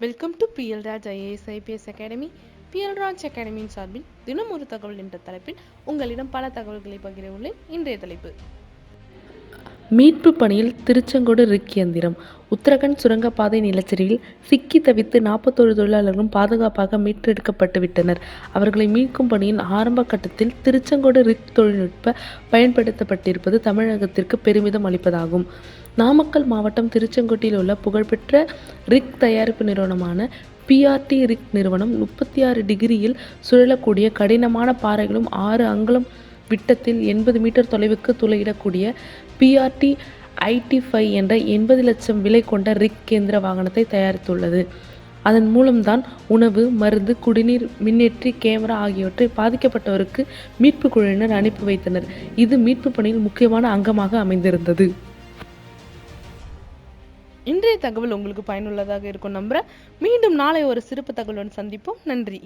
Welcome to PL Raj IAS IPS academy PL Raj அகாடமியின் சார்பில் தினம் ஒரு தகவல் என்ற தலைப்பில் உங்களிடம் பல தகவல்களை பகிர உள்ளேன். இன்றைய தலைப்பு. மீட்பு பணியில் திருச்செங்கோடு ரிக் இயந்திரம். உத்தரகண்ட் சுரங்கப்பாதை நிலச்சரிவில் சிக்கி தவித்து நாற்பத்தோரு தொழிலாளர்களும் பாதுகாப்பாக மீட்டெடுக்கப்பட்டு விட்டனர் அவர்களை மீட்கும் பணியின் ஆரம்ப கட்டத்தில் திருச்செங்கோடு ரிக் தொழில்நுட்ப பயன்படுத்தப்பட்டிருப்பது தமிழகத்திற்கு பெருமிதம் அளிப்பதாகும். நாமக்கல் மாவட்டம் திருச்செங்கோட்டில் உள்ள புகழ்பெற்ற ரிக் தயாரிப்பு நிறுவனமான பிஆர்டி ரிக் நிறுவனம் முப்பத்தி ஆறு டிகிரியில் சுழலக்கூடிய கடினமான பாறைகளும் ஆறு அங்குலம் விட்டத்தில் எண்பது மீட்டர் தொலைவுக்கு துளையிடக்கூடிய பிஆர்டி ஐடி ஃபைவ் என்ற எண்பது லட்சம் விலை கொண்ட ரிக் கேந்திர வாகனத்தை தயாரித்துள்ளது. அதன் மூலம்தான் உணவு மருந்து குடிநீர் மின்னேற்றி கேமரா ஆகியவற்றை பாதிக்கப்பட்டவருக்கு மீட்பு குழுவினர் அனுப்பி வைத்தனர். இது மீட்பு பணியில் முக்கியமான அங்கமாக அமைந்திருந்தது. இன்றைய தகவல் உங்களுக்கு பயனுள்ளதாக இருக்கும் நம்புறேன். மீண்டும் நாளை ஒரு சிறப்பு தகவலுடன் சந்திப்போம். நன்றி.